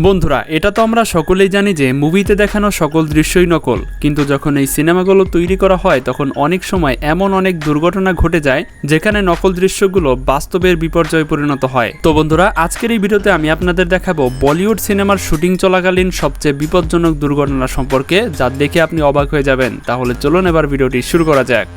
বন্ধুরা, এটা তো আমরা সকলেই জানি যে মুভিতে দেখানো সকল দৃশ্যই নকল। কিন্তু যখন এই সিনেমাগুলো তৈরি করা হয়, তখন অনেক সময় এমন অনেক দুর্ঘটনা ঘটে যায়, যেখানে নকল দৃশ্যগুলো বাস্তবের বিপর্যয়ে পরিণত হয়। তো বন্ধুরা, আজকের এই ভিডিওতে আমি আপনাদের দেখাবো বলিউড সিনেমার শুটিং চলাকালীন সবচেয়ে বিপজ্জনক দুর্ঘটনা সম্পর্কে, যা দেখে আপনি অবাক হয়ে যাবেন। তাহলে চলুন এবার ভিডিওটি শুরু করা যাক।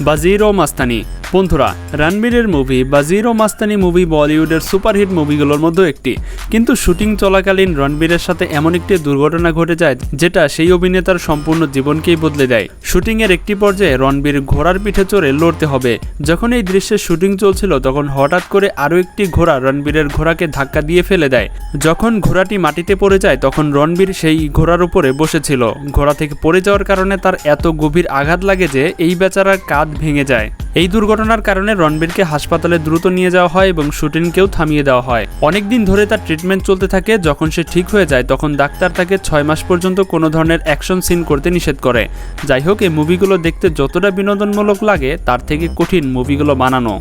বাজির মাস্তানি। বন্ধুরা, রণবীরের মুভি বাজির মাস্তানি মুভি বলিউডের সুপারহিট মুভিগুলোর মধ্যে একটি। কিন্তু শুটিং চলাকালীন রণবীরের সাথে এমন একটি দুর্ঘটনা ঘটে যায়, যেটা সেই অভিনেতার সম্পূর্ণ জীবনকেই বদলে দেয়। শুটিংয়ের একটি পর্যায়ে রণবীর ঘোড়ার পিঠে চড়ে লড়তে হবে। যখন এই দৃশ্যের শুটিং চলছিল, তখন হঠাৎ করে আরও একটি ঘোড়া রণবীরের ঘোড়াকে ধাক্কা দিয়ে ফেলে দেয়। যখন ঘোড়াটি মাটিতে পড়ে যায়, তখন রণবীর সেই ঘোড়ার উপরে বসেছিল। ঘোড়া থেকে পড়ে যাওয়ার কারণে তার এত গভীর আঘাত লাগে যে, এই বেচারার কাঁধ ভেঙে যায়। এই দুর্ঘটনার কারণে রণবীরকে হাসপাতালে দ্রুত নিয়ে যাওয়া হয় এবং শুটিংকেও থামিয়ে দেওয়া হয়। অনেকদিন ধরে তার ট্রিটমেন্ট চলতে থাকে, যখন সে ঠিক হয়ে যায়, তখন ডাক্তার তাকে ছয় মাস পর্যন্ত কোনো ধরনের অ্যাকশন সিন করতে নিষেধ করে। যাই হোক, এই মুভিগুলো দেখতে যতটা বিনোদনমূলক লাগে, তার থেকে কঠিন মুভিগুলো বানানো।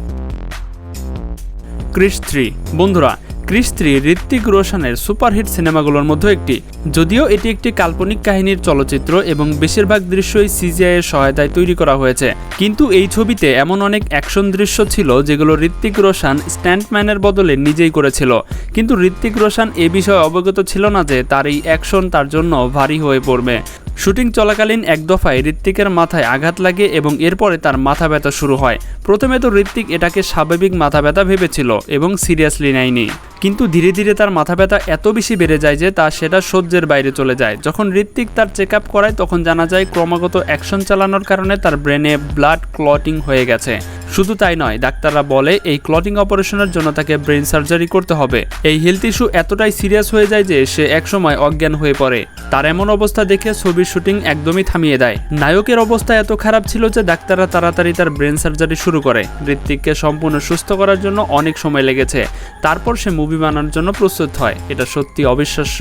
ক্রিস থ্রি। বন্ধুরা ক্রিস ঋত্বিক রোশনের সুপারহিট সিনেমাগুলোর মধ্যে একটি। যদিও এটি একটি কাল্পনিক কাহিনীর চলচ্চিত্র এবং বেশিরভাগ দৃশ্যই সিজিআই এর সহায়তায় তৈরি করা হয়েছে। কিন্তু এই ছবিতে এমন অনেক অ্যাকশন দৃশ্য ছিল যেগুলো ঋত্বিক রোশন স্ট্যান্ডম্যানের বদলে নিজেই করেছিল। কিন্তু ঋত্বিক রোশন এ বিষয়ে অবগত ছিল না যে তার এই অ্যাকশন তার জন্য ভারী হয়ে পড়বে। শুটিং চলাকালীন এক দফায় ঋত্বিকের মাথায় আঘাত লাগে এবং এরপরে তার মাথা ব্যথা শুরু হয়। প্রথমে তো ঋত্বিক এটাকে স্বাভাবিক মাথা ব্যথা ভেবেছিল এবং সিরিয়াসলি নেয়নি। কিন্তু ধীরে ধীরে তার মাথা ব্যথা এত বেশি বেড়ে যায় যে তা সেটা সহ্যের বাইরে চলে যায়। যখন ঋত্বিক তার চেক আপ করায়, তখন জানা যায় ক্রমাগত অ্যাকশন চালানোর কারণে তার ব্রেনে ব্লাড ক্লটিং হয়ে গেছে। শুধু তাই নয়, ডাক্তাররা বলে এই ক্লটিং অপারেশনের জন্য তাকে ব্রেন সার্জারি করতে হবে। এই হেলথ ইস্যু এতটাই সিরিয়াস হয়ে যায় যে সে একসময় অজ্ঞান হয়ে পড়ে। তার এমন অবস্থা দেখে ছবির শুটিং একদমই থামিয়ে দেয়। নায়কের অবস্থা এত খারাপ ছিল যে ডাক্তাররা তাড়াতাড়ি তার ব্রেন সার্জারি শুরু করে। ঋত্বিককে সম্পূর্ণ সুস্থ করার জন্য অনেক সময় লেগেছে। তারপর সে মুভি বানানোর জন্য প্রস্তুত হয়। এটা সত্যি অবিশ্বাস্য।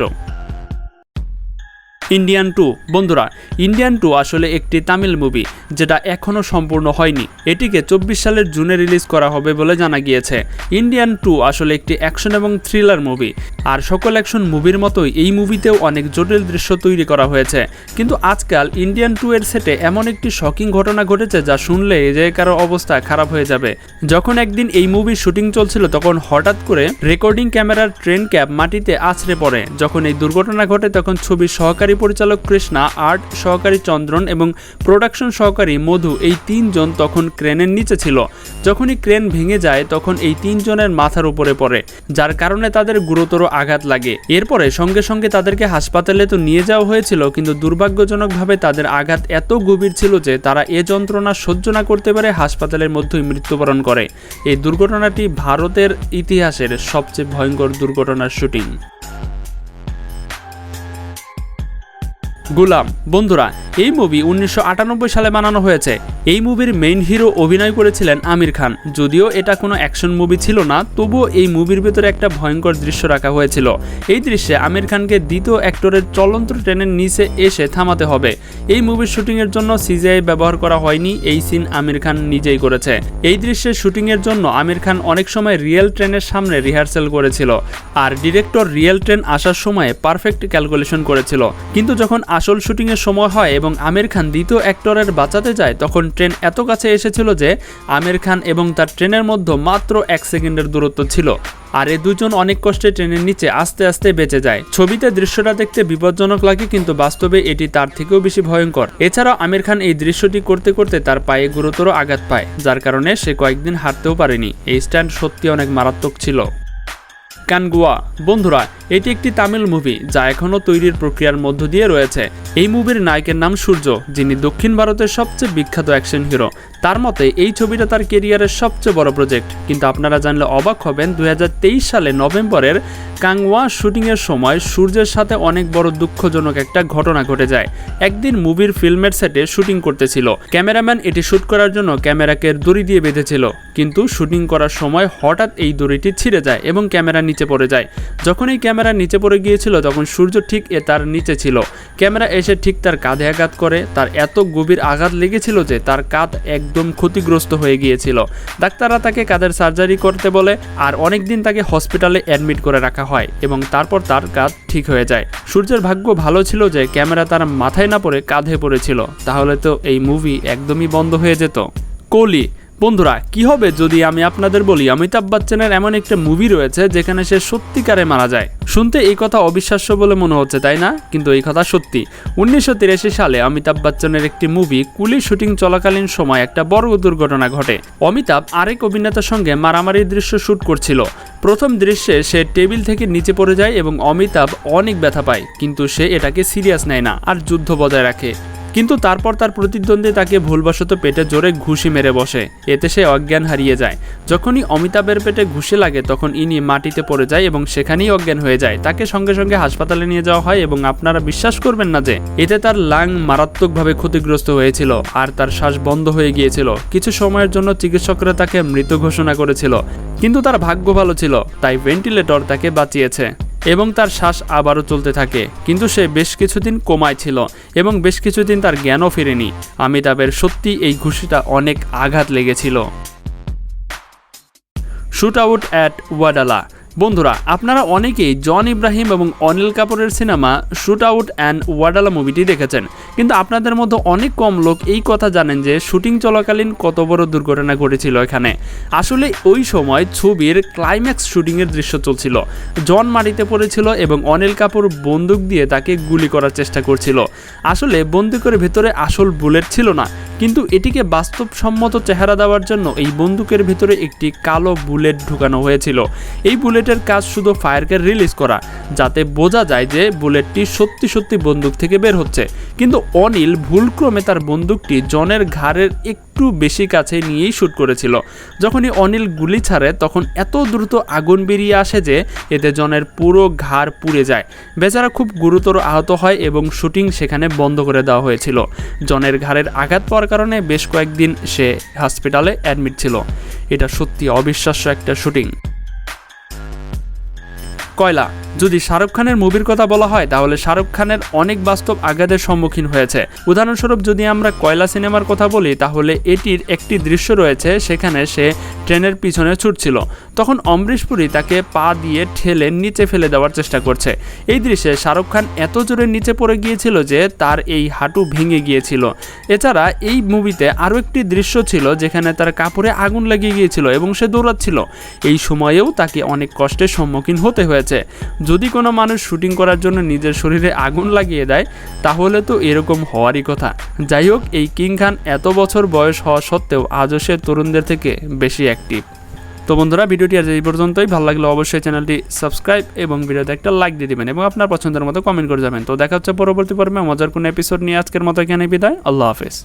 ইন্ডিয়ান টু বন্ধুরা ইন্ডিয়ান টু আসলে একটি তামিল মুভি যেটা এখনও সম্পূর্ণ হয়নি। এটিকে চব্বিশ সালের জুনে রিলিজ করা হবে বলে জানা গিয়েছে। ইন্ডিয়ান টু আসলে একটি অ্যাকশন এবং থ্রিলার মুভি আর সকল অ্যাকশন মুভির মতোই এই মুভিতেও অনেক জটিল দৃশ্য তৈরি করা হয়েছে। কিন্তু আজকাল ইন্ডিয়ান টু এর সেটে এমন একটি শকিং ঘটনা ঘটেছে যা শুনলে যে কারও অবস্থা খারাপ হয়ে যাবে। যখন একদিন এই মুভির শুটিং চলছিল, তখন হঠাৎ করে রেকর্ডিং ক্যামেরার ট্রেন ক্যাব মাটিতে আছড়ে পড়ে। যখন এই দুর্ঘটনা ঘটে, তখন ছবির সহকারী পরিচালক কৃষ্ণা, আর্ট সহকারী চন্দ্রন এবং প্রোডাকশন সহকারী মধু এই তিনজন তখন ক্রেনের নিচে ছিল। যখনই ক্রেন ভেঙে যায়, তখন এই তিনজনের মাথার উপরে পড়ে, যার কারণে তাদের গুরুতর আঘাত লাগে। এরপরে সঙ্গে সঙ্গে তাদেরকে হাসপাতালে তো নিয়ে যাওয়া হয়েছিল, কিন্তু দুর্ভাগ্যজনকভাবে তাদের আঘাত এত গভীর ছিল যে তারা এ যন্ত্রণা সহ্য না করতে পারে হাসপাতালের মধ্যেই মৃত্যুবরণ করে। এই দুর্ঘটনাটি ভারতের ইতিহাসের সবচেয়ে ভয়ঙ্কর দুর্ঘটনার শুটিং। গুলাম, বন্ধুরা, এই মুভি উনিশশো আটানব্বই সালে বানানো হয়েছে। এই মুভির মেইন হিরো অভিনয় করেছিলেন আমির খান। যদিও এটা কোনো অ্যাকশন মুভি ছিল না, তবুও এই মুভির ভেতরে একটা ভয়ঙ্কর দৃশ্য রাখা হয়েছিল। এই দৃশ্যে আমির খানকে দ্বিতীয় অ্যাক্টরের চলন্ত ট্রেনের নিচে এসে থামাতে হবে। এই মুভির শুটিংয়ের জন্য সিজিআই ব্যবহার করা হয়নি, এই সিন আমির খান নিজেই করেছে। এই দৃশ্যের শুটিংয়ের জন্য আমির খান অনেক সময় রিয়েল ট্রেনের সামনে রিহার্সেল করেছিল। আর ডিরেক্টর রিয়েল ট্রেন আসার সময় পারফেক্ট ক্যালকুলেশন করেছিল। কিন্তু যখন আসল শুটিংয়ের সময় হয় এবং আমির খান দ্বিতীয় অ্যাক্টরের বাঁচাতে যায়, তখন ট্রেন এত কাছে এসেছিল যে আমির খান এবং তার ট্রেনের মধ্যে মাত্র এক সেকেন্ডের দূরত্ব ছিল। আর এ দুজন অনেক কষ্টে ট্রেনের নিচে আস্তে আস্তে বেঁচে যায়। ছবিতে দৃশ্যটা দেখতে বিপজ্জনক লাগে, কিন্তু বাস্তবে এটি তার থেকেও বেশি ভয়ঙ্কর। এছাড়াও আমির খান এই দৃশ্যটি করতে করতে তার পায়ে গুরুতর আঘাত পায়, যার কারণে সে কয়েকদিন হাঁটতেও পারেনি। এই স্ট্যান্ড সত্যি অনেক মারাত্মক ছিল। কানগুয়া বন্ধুরা, এটি একটি তামিল মুভি যা এখনও তৈরির প্রক্রিয়ার মধ্য দিয়ে রয়েছে। এই মুভির নায়কের নাম সূর্য, যিনি দক্ষিণ ভারতের সবচেয়ে বিখ্যাত অ্যাকশন হিরো তার মতে, এই ছবিটা তার কেরিয়ারের সবচেয়ে বড় প্রজেক্ট কিন্তু আপনারা জানলে অবাক হবেন, দুই হাজার তেইশ সালে নভেম্বরের কাংওয়া শুটিংয়ের সময় সূর্যের সাথে অনেক বড় দুঃখজনক একটা ঘটনা ঘটে যায়। একদিন মুভির ফিল্মের সেটে শুটিং করতেছিল। ক্যামেরাম্যান এটি শ্যুট করার জন্য ক্যামেরাকে দড়ি দিয়ে বেঁধেছিল। কিন্তু শুটিং করার সময় হঠাৎ এই দড়িটি ছিঁড়ে যায় এবং ক্যামেরা নিচে নিচে পড়ে যায়। যখন এই ক্যামেরা নিচে পড়ে গিয়েছিল, তখন সূর্য ঠিক এ তার নিচে ছিল। ক্যামেরা এসে ঠিক তার কাঁধে আঘাত করে। তার এত গভীর আঘাত লেগেছিল যে তার কাঁধ একদম ক্ষতিগ্রস্ত হয়ে গিয়েছিল। ডাক্তাররা তাকে কাঁধের সার্জারি করতে বলে, আর অনেক দিন তাকে হসপিটালে অ্যাডমিট করে রাখা হয় এবং তারপর তার কাঁধ ঠিক হয়ে যায়। সূর্যের ভাগ্য ভালো ছিল যে ক্যামেরা তার মাথায় না পড়ে কাঁধে পড়েছিল। তাহলে তো এই মুভি একদমই বন্ধ হয়ে যেত। কোহলি বন্ধুরা, কি হবে যদি আমি আপনাদের বলি, অমিতাভ বচ্চনের এমন একটা মুভি রয়েছে যেখানে সে সত্যিকারে মারা যায়। শুনতে এই কথা অবিশ্বাস্য বলে মনে হচ্ছে, তাই না? কিন্তু এই কথা সত্যি। উনিশশো তিরাশি সালে অমিতাভ বচ্চনের একটি মুভি কুলি শুটিং চলাকালীন সময় একটা বড় দুর্ঘটনা ঘটে। অমিতাভ আরেক অভিনেতার সঙ্গে মারামারির দৃশ্য শ্যুট করছিল। প্রথম দৃশ্যে সে টেবিল থেকে নিচে পড়ে যায় এবং অমিতাভ অনেক ব্যথা পায়, কিন্তু সে এটাকে সিরিয়াস নেয় না আর যুদ্ধ বজায় রাখে। কিন্তু তারপর তার প্রতিদ্বন্দ্বী তাকে ভুলবশত পেটে জোরে ঘুষি মেরে বসে। এতে সে অজ্ঞান হারিয়ে যায়। যখনই অমিতাভের পেটে ঘুষি লাগে, তখন ইনি মাটিতে পড়ে যায় এবং সেখানেই অজ্ঞান হয়ে যায়। তাকে সঙ্গে সঙ্গে হাসপাতালে নিয়ে যাওয়া হয় এবং আপনারা বিশ্বাস করবেন না যে, এতে তার লাং মারাত্মকভাবে ক্ষতিগ্রস্ত হয়েছিল আর তার শ্বাস বন্ধ হয়ে গিয়েছিল। কিছু সময়ের জন্য চিকিৎসকরা তাকে মৃত ঘোষণা করেছিল। কিন্তু তার ভাগ্য ভালো ছিল, তাই ভেন্টিলেটর তাকে বাঁচিয়েছে। এবং তার শ্বাস আবারও চলতে থাকে। কিন্তু সে বেশ কিছুদিন কোমায় ছিল এবং বেশ কিছুদিন তার জ্ঞানও ফিরেনি। অমিতাভের সত্যি এই ঘুষিটা অনেক আঘাত লেগেছিল। Shoot out at Wadala. বন্ধুরা, আপনারা অনেকেই জন ইব্রাহিম এবং অনিল কাপুরের cinema shoot out and Wadala মুভিটি দেখেছেন। কিন্তু আপনাদের মধ্যে অনেক কম লোক এই কথা জানেন যে, শুটিং চলাকালীন কত বড় দুর্ঘটনা ঘটেছিল এখানে। আসলে ওই সময় ছবির ক্লাইম্যাক্স শুটিংয়ের দৃশ্য চলছিল। জন মাটিতে পড়েছিল এবং অনিল কাপুর বন্দুক দিয়ে তাকে গুলি করার চেষ্টা করছিল। আসলে বন্দুকের ভেতরে আসল বুলেট ছিল না কিন্তু এটিকে বাস্তবসম্মত চেহারা দেওয়ার জন্য এই বন্দুকের ভিতরে একটি কালো বুলেট ঢুকানো হয়েছিল। এই বুলেটের কাজ শুধু ফায়ারকে রিলিজ করা, যাতে বোঝা যায় যে বুলেটটি সত্যি সত্যি বন্দুক থেকে বের হচ্ছে। কিন্তু অনিল ভুলক্রমে তার বন্দুকটি জনের ঘাড়ের একটু বেশি কাছে নিয়েই শ্যুট করেছিল। যখনই অনিল গুলি ছাড়ে, তখন এত দ্রুত আগুন বেরিয়ে আসে যে এতে জনের পুরো ঘাড় পুড়ে যায়। বেচারা খুব গুরুতর আহত হয় এবং শুটিং সেখানে বন্ধ করে দেওয়া হয়েছিল। জনের ঘাড়ের আঘাত পাওয়ার কারণে বেশ কয়েকদিন সে হসপিটালে অ্যাডমিট ছিল। এটা সত্যি অবিশ্বাস্য একটা শুটিং। কয়লা যদি শাহরুখ খানের মুভির কথা বলা হয়, তাহলে শাহরুখ খানের অনেক বাস্তব আঘাতের সম্মুখীন হয়েছে। উদাহরণস্বরূপ, যদি আমরা কয়লা সিনেমার কথা বলি, তাহলে এটির একটি দৃশ্য রয়েছে, সেখানে সে ট্রেনের পিছনে ছুটছিল। তখন অমরিশ পুরী তাকে পা দিয়ে ঠেলে নিচে ফেলে দেওয়ার চেষ্টা করছে। এই দৃশ্যে শাহরুখ খান এত জোরে নিচে পড়ে গিয়েছিল যে তার এই হাঁটু ভেঙে গিয়েছিল। এছাড়া এই মুভিতে আরও একটি দৃশ্য ছিল, যেখানে তার কাপড়ে আগুন লাগিয়ে গিয়েছিল এবং সে দৌড়াচ্ছিল। এই সময়েও তাকে অনেক কষ্টের সম্মুখীন হতে হয়েছে। যদি কোনো মানুষ শুটিং করার জন্য নিজের শরীরে আগুন লাগিয়ে দেয়, তাহলে তো এরকম হওয়ারই কথা। যাই হোক, এই কিং খান এত বছর বয়স হওয়া সত্ত্বেও আজও সে তরুণদের থেকে বেশি অ্যাক্টিভ তো বন্ধুরা, ভিডিওটি আজ এই পর্যন্তই। ভালো লাগলে অবশ্যই চ্যানেলটি সাবস্ক্রাইব এবং ভিডিওতে একটা লাইক দিয়ে দিবেন এবং আপনার পছন্দের মতো কমেন্ট করে যাবেন। তো দেখা হচ্ছে পরবর্তী পর্বে। মজার কোনো এপিসোড নিয়ে আজকের মতো এখানে বিদায়। আল্লাহ হাফেজ।